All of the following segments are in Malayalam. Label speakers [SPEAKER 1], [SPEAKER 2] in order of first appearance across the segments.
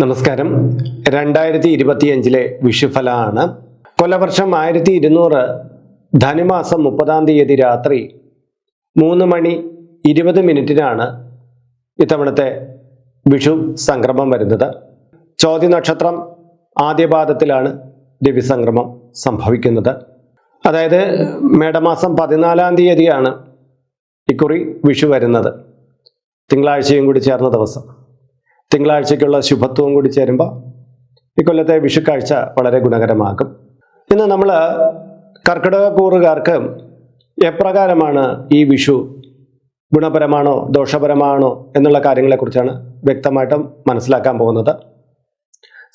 [SPEAKER 1] നമസ്കാരം. രണ്ടായിരത്തി ഇരുപത്തിയഞ്ചിലെ വിഷുഫലമാണ്. കൊല്ലവർഷം ആയിരത്തി ഇരുന്നൂറ് ധനുമാസം മുപ്പതാം തീയതി രാത്രി മൂന്ന് മണി ഇരുപത് മിനിറ്റിനാണ് ഇത്തവണത്തെ വിഷു സംക്രമം വരുന്നത്. ചോദ്യ നക്ഷത്രം ആദ്യപാദത്തിലാണ് രവിസംക്രമം സംഭവിക്കുന്നത്. അതായത് മേടമാസം പതിനാലാം തീയതിയാണ് ഇക്കുറി വിഷു വരുന്നത്. തിങ്കളാഴ്ചയും കൂടി ചേർന്ന ദിവസം. തിങ്കളാഴ്ചയ്ക്കുള്ള ശുഭത്വവും കൂടി ചേരുമ്പോൾ ഇക്കൊല്ലത്തെ വിഷുക്കാഴ്ച വളരെ ഗുണകരമാകും. ഇന്ന് നമ്മൾ കർക്കിടക കൂറുകാർക്ക് എപ്രകാരമാണ് ഈ വിഷു ഗുണപരമാണോ ദോഷപരമാണോ എന്നുള്ള കാര്യങ്ങളെക്കുറിച്ചാണ് വ്യക്തമായിട്ടും മനസ്സിലാക്കാൻ പോകുന്നത്.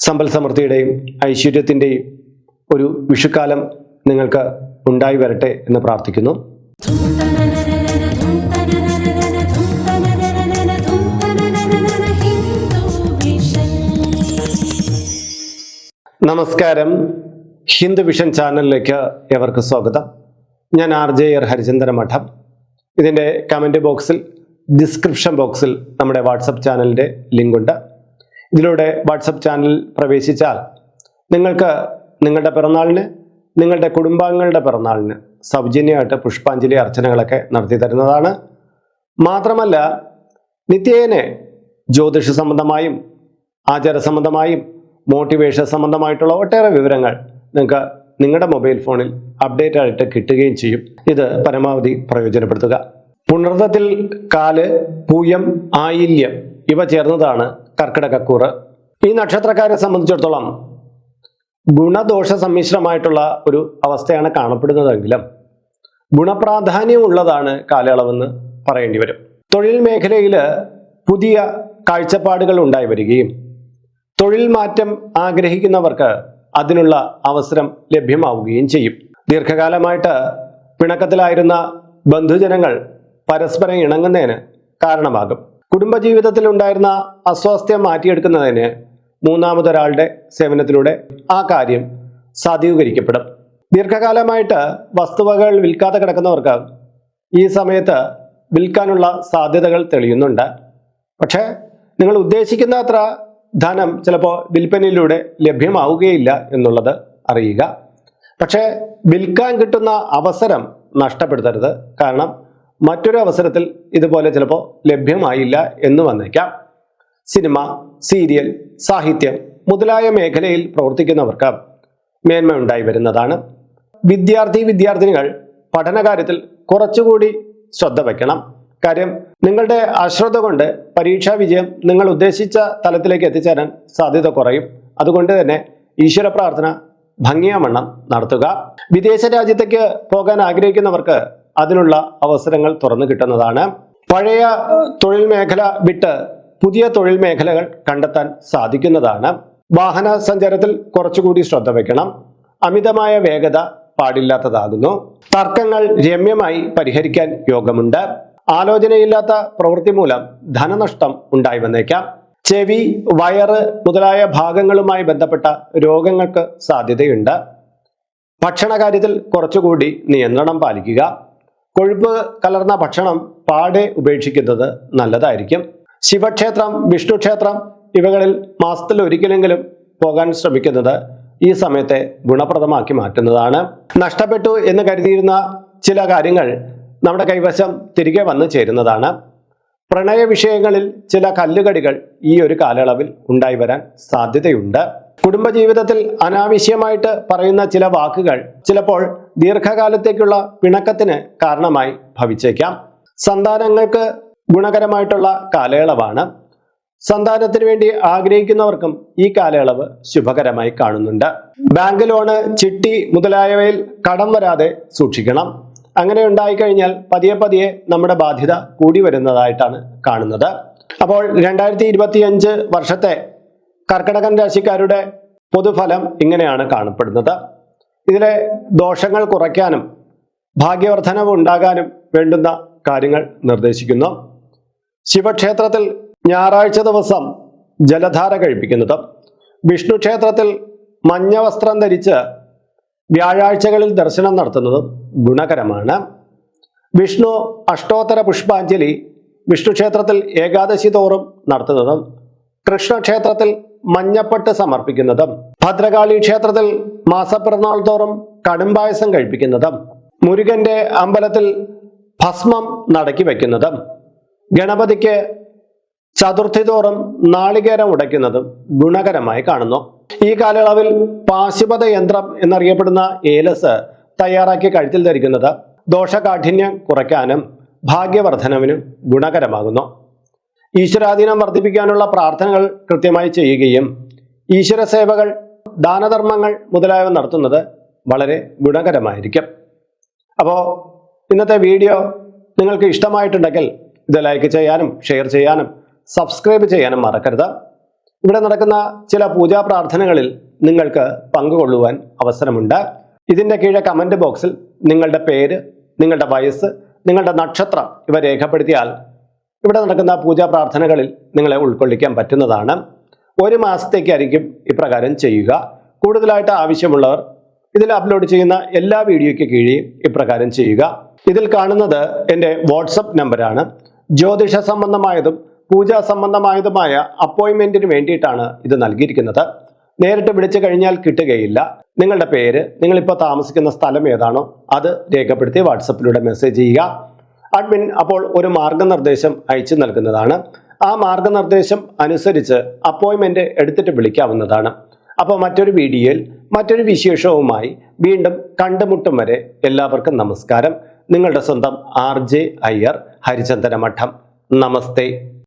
[SPEAKER 1] സമ്പൽ സമൃദ്ധിയുടെയും ഐശ്വര്യത്തിന്റെയും ഒരു വിഷുക്കാലം നിങ്ങൾക്ക് ഉണ്ടായി വരട്ടെ എന്ന് പ്രാർത്ഥിക്കുന്നു. നമസ്കാരം. ഹിന്ദു വിഷൻ ചാനലിലേക്ക് എവർക്ക് സ്വാഗതം. ഞാൻ ആർ ജെ ആർ ഹരിചന്ദ്ര മഠം. ഇതിന്റെ കമന്റ് ബോക്സിൽ ഡിസ്ക്രിപ്ഷൻ ബോക്സിൽ നമ്മുടെ വാട്സപ്പ് ചാനലിന്റെ ലിങ്കുണ്ട് ഇതിലൂടെ വാട്സപ്പ് ചാനൽ പ്രവേശിച്ചാൽ നിങ്ങൾക്ക് നിങ്ങളുടെ പിറന്നാളിന് നിങ്ങളുടെ കുടുംബാംഗങ്ങളുടെ പിറന്നാളിന് സൗജന്യമായിട്ട് പുഷ്പാഞ്ജലി അർച്ചനകളൊക്കെ നടത്തി തരുന്നതാണ്. മാത്രമല്ല നിത്യേനെ ജ്യോതിഷ സംബന്ധമായും ആചാര സംബന്ധമായും മോട്ടിവേഷൻ സംബന്ധമായിട്ടുള്ള ഒട്ടേറെ വിവരങ്ങൾ നിങ്ങൾക്ക് നിങ്ങളുടെ മൊബൈൽ ഫോണിൽ അപ്ഡേറ്റ് ആയിട്ട് കിട്ടുകയും ചെയ്യും. ഇത് പരമാവധി പ്രയോജനപ്പെടുത്തുക. പുണർദത്തിൽ കാൽ പൂയം ആയില്യം ഇവ ചേർന്നതാണ് കർക്കിടകക്കൂറ്. ഈ നക്ഷത്രക്കാരെ സംബന്ധിച്ചിടത്തോളം ഗുണദോഷ സമ്മിശ്രമായിട്ടുള്ള ഒരു അവസ്ഥയാണ് കാണപ്പെടുന്നതെങ്കിലും ഗുണപ്രാധാന്യമുള്ളതാണ് കാലയളവെന്ന് പറയേണ്ടി വരും. തൊഴിൽ മേഖലയിൽ പുതിയ കാഴ്ചപ്പാടുകൾ ഉണ്ടായി വരികയും തൊഴിൽ മാറ്റം ആഗ്രഹിക്കുന്നവർക്ക് അതിനുള്ള അവസരം ലഭ്യമാവുകയും ചെയ്യും. ദീർഘകാലമായിട്ട് പിണക്കത്തിലായിരുന്ന ബന്ധുജനങ്ങൾ പരസ്പരം ഇണങ്ങുന്നതിന് കാരണമാകും. കുടുംബജീവിതത്തിൽ ഉണ്ടായിരുന്ന അസ്വാസ്ഥ്യം മാറ്റിയെടുക്കുന്നതിന് മൂന്നാമതൊരാളുടെ സേവനത്തിലൂടെ ആ കാര്യം സാധൂകരിക്കപ്പെടും. ദീർഘകാലമായിട്ട് വസ്തുവകൾ വിൽക്കാതെ കിടക്കുന്നവർക്ക് ഈ സമയത്ത് വിൽക്കാനുള്ള സാധ്യതകൾ തെളിയുന്നുണ്ട്. പക്ഷേ നിങ്ങൾ ഉദ്ദേശിക്കുന്ന അത്ര ധനം ചിലപ്പോൾ വിൽപ്പനയിലൂടെ ലഭ്യമാവുകയില്ല എന്നുള്ളത് അറിയുക. പക്ഷേ വിൽക്കാൻ കിട്ടുന്ന അവസരം നഷ്ടപ്പെടുത്തരുത്. കാരണം മറ്റൊരു അവസരത്തിൽ ഇതുപോലെ ചിലപ്പോൾ ലഭ്യമായില്ല എന്ന് വന്നേക്കാം. സിനിമ സീരിയൽ സാഹിത്യം മുതലായ മേഖലയിൽ പ്രവർത്തിക്കുന്നവർക്ക് മേന്മ ഉണ്ടായി വരുന്നതാണ്. വിദ്യാർത്ഥി വിദ്യാർത്ഥിനികൾ പഠനകാര്യത്തിൽ കുറച്ചുകൂടി ശ്രദ്ധ വയ്ക്കണം. കാര്യം നിങ്ങളുടെ അശ്രദ്ധ കൊണ്ട് പരീക്ഷാ വിജയം നിങ്ങൾ ഉദ്ദേശിച്ച തലത്തിലേക്ക് എത്തിച്ചേരാൻ സാധ്യത കുറയും. അതുകൊണ്ട് തന്നെ ഈശ്വര പ്രാർത്ഥന ഭംഗിയാവണ്ണം നടത്തുക. വിദേശ രാജ്യത്തേക്ക് പോകാൻ ആഗ്രഹിക്കുന്നവർക്ക് അതിനുള്ള അവസരങ്ങൾ തുറന്നു കിട്ടുന്നതാണ്. പഴയ തൊഴിൽ മേഖല വിട്ട് പുതിയ തൊഴിൽ മേഖലകൾ കണ്ടെത്താൻ സാധിക്കുന്നതാണ്. വാഹന സഞ്ചാരത്തിൽ കുറച്ചുകൂടി ശ്രദ്ധ വയ്ക്കണം അമിതമായ വേഗത പാടില്ലാത്തതാകുന്നു. തർക്കങ്ങൾ രമ്യമായി പരിഹരിക്കാൻ യോഗമുണ്ട്. ആലോചനയില്ലാത്ത പ്രവൃത്തി മൂലം ധനനഷ്ടം ഉണ്ടായി വന്നേക്കാം. ചെവി വയറ് മുതലായ ഭാഗങ്ങളുമായി ബന്ധപ്പെട്ട രോഗങ്ങൾക്ക് സാധ്യതയുണ്ട്. ഭക്ഷണ കാര്യത്തിൽ കുറച്ചുകൂടി നിയന്ത്രണം പാലിക്കുക. കൊഴുപ്പ് കലർന്ന ഭക്ഷണം പാടെ ഉപേക്ഷിക്കുന്നത് നല്ലതായിരിക്കും. ശിവക്ഷേത്രം വിഷ്ണു ക്ഷേത്രം ഇവകളിൽ മാസത്തിൽ ഒരിക്കലെങ്കിലും പോകാൻ ശ്രമിക്കുന്നത് ഈ സമയത്തെ ഗുണപ്രദമാക്കി മാറ്റുന്നതാണ്. നഷ്ടപ്പെട്ടു എന്ന് കരുതിയിരുന്ന ചില കാര്യങ്ങൾ നമ്മുടെ കൈവശം തിരികെ വന്നു ചേരുന്നതാണ്. പ്രണയ വിഷയങ്ങളിൽ ചില കല്ലുകടികൾ ഈ ഒരു കാലയളവിൽ ഉണ്ടായി വരാൻ സാധ്യതയുണ്ട്. കുടുംബജീവിതത്തിൽ അനാവശ്യമായിട്ട് പറയുന്ന ചില വാക്കുകൾ ചിലപ്പോൾ ദീർഘകാലത്തേക്കുള്ള പിണക്കത്തിന് കാരണമായി ഭവിച്ചേക്കാം. സന്താനങ്ങൾക്ക് ഗുണകരമായിട്ടുള്ള കാലയളവാണ്. സന്താനത്തിന് വേണ്ടി ആഗ്രഹിക്കുന്നവർക്കും ഈ കാലയളവ് ശുഭകരമായി കാണുന്നുണ്ട്. ബാങ്ക് ലോണ് ചിട്ടി മുതലായവയിൽ കടം വരാതെ സൂക്ഷിക്കണം. അങ്ങനെ ഉണ്ടായിക്കഴിഞ്ഞാൽ പതിയെ പതിയെ നമ്മുടെ ബാധ്യത കൂടി വരുന്നതായിട്ടാണ് കാണുന്നത്. അപ്പോൾ രണ്ടായിരത്തി ഇരുപത്തിയഞ്ച് വർഷത്തെ കർക്കിടകൻ രാശിക്കാരുടെ പൊതുഫലം ഇങ്ങനെയാണ് കാണപ്പെടുന്നത്. ഇതിലെ ദോഷങ്ങൾ കുറയ്ക്കാനും ഭാഗ്യവർദ്ധനവ് ഉണ്ടാകാനും വേണ്ടുന്ന കാര്യങ്ങൾ നിർദ്ദേശിക്കുന്നു. ശിവക്ഷേത്രത്തിൽ ഞായറാഴ്ച ദിവസം ജലധാര കഴിപ്പിക്കുന്നതും. വിഷ്ണു ക്ഷേത്രത്തിൽ മഞ്ഞ വസ്ത്രം ധരിച്ച് വ്യാഴാഴ്ചകളിൽ ദർശനം നടത്തുന്നതും ഗുണകരമാണ്. വിഷ്ണു അഷ്ടോത്തര പുഷ്പാഞ്ജലി വിഷ്ണു ക്ഷേത്രത്തിൽ ഏകാദശി തോറും നടത്തുന്നതും കൃഷ്ണക്ഷേത്രത്തിൽ മഞ്ഞപ്പട്ട് സമർപ്പിക്കുന്നതും ഭദ്രകാളി ക്ഷേത്രത്തിൽ മാസപ്പിറന്നാൾ തോറും കടുംപായസം കഴിപ്പിക്കുന്നതും മുരുകന്റെ അമ്പലത്തിൽ ഭസ്മം നടക്കി വയ്ക്കുന്നതും ഗണപതിക്ക് ചതുർത്ഥി തോറും നാളികേരം ഉടയ്ക്കുന്നതും ഗുണകരമായി കാണുന്നു. ഈ കാലയളവിൽ പാശുപത യന്ത്രം എന്നറിയപ്പെടുന്ന ഏലസ് തയ്യാറാക്കി കഴുത്തിൽ ധരിക്കുന്നത് ദോഷകാഠിന്യം കുറയ്ക്കാനും ഭാഗ്യവർദ്ധനവിനും ഗുണകരമാകുന്നു. ഈശ്വരാധീനം വർദ്ധിപ്പിക്കാനുള്ള പ്രാർത്ഥനകൾ കൃത്യമായി ചെയ്യുകയും ഈശ്വര സേവകൾ ദാനധർമ്മങ്ങൾ മുതലായവ നടത്തുന്നത് വളരെ ഗുണകരമായിരിക്കും. അപ്പോൾ ഇന്നത്തെ വീഡിയോ നിങ്ങൾക്ക് ഇഷ്ടമായിട്ടുണ്ടെങ്കിൽ ഇത് ലൈക്ക് ചെയ്യാനും ഷെയർ ചെയ്യാനും സബ്സ്ക്രൈബ് ചെയ്യാനും മറക്കരുത്. ഇവിടെ നടക്കുന്ന ചില പൂജാ പ്രാർത്ഥനകളിൽ നിങ്ങൾക്ക് പങ്കുകൊള്ളുവാൻ അവസരമുണ്ട്. ഇതിന്റെ കീഴെ കമന്റ് ബോക്സിൽ നിങ്ങളുടെ പേര് നിങ്ങളുടെ വയസ്സ് നിങ്ങളുടെ നക്ഷത്രം ഇവ രേഖപ്പെടുത്തിയാൽ ഇവിടെ നടക്കുന്ന പൂജാ പ്രാർത്ഥനകളിൽ നിങ്ങളെ ഉൾക്കൊള്ളിക്കാൻ പറ്റുന്നതാണ്. ഒരു മാസത്തേക്കായിരിക്കും ഇപ്രകാരം ചെയ്യുക. കൂടുതലായിട്ട് ആവശ്യമുള്ളവർ ഇതിൽ അപ്ലോഡ് ചെയ്യുന്ന എല്ലാ വീഡിയോയ്ക്ക് കീഴിൽ ഇപ്രകാരം ചെയ്യുക. ഇതിൽ കാണുന്നത് എന്റെ വാട്സപ്പ് നമ്പറാണ് ജ്യോതിഷ സംബന്ധമായതും പൂജാ സംബന്ധമായതുമായ അപ്പോയിൻമെന്റിന് വേണ്ടിയിട്ടാണ് ഇത് നൽകിയിരിക്കുന്നത്. നേരിട്ട് വിളിച്ചു കഴിഞ്ഞാൽ കിട്ടുകയില്ല. നിങ്ങളുടെ പേര് നിങ്ങളിപ്പോൾ താമസിക്കുന്ന സ്ഥലം ഏതാണോ അത് രേഖപ്പെടുത്തി വാട്സപ്പിലൂടെ മെസ്സേജ് ചെയ്യുക. അഡ്മിൻ അപ്പോൾ ഒരു മാർഗനിർദ്ദേശം അയച്ചു നൽകുന്നതാണ്. ആ മാർഗനിർദ്ദേശം അനുസരിച്ച് അപ്പോയിൻമെന്റ് എടുത്തിട്ട് വിളിക്കാവുന്നതാണ്. അപ്പോൾ മറ്റൊരു വീഡിയോയിൽ മറ്റൊരു വിശേഷവുമായി വീണ്ടും കണ്ടുമുട്ടും വരെ എല്ലാവർക്കും നമസ്കാരം. നിങ്ങളുടെ സ്വന്തം ആർ ജെ അയ്യർ ഹരിചന്ദന മഠം നമസ്തേ.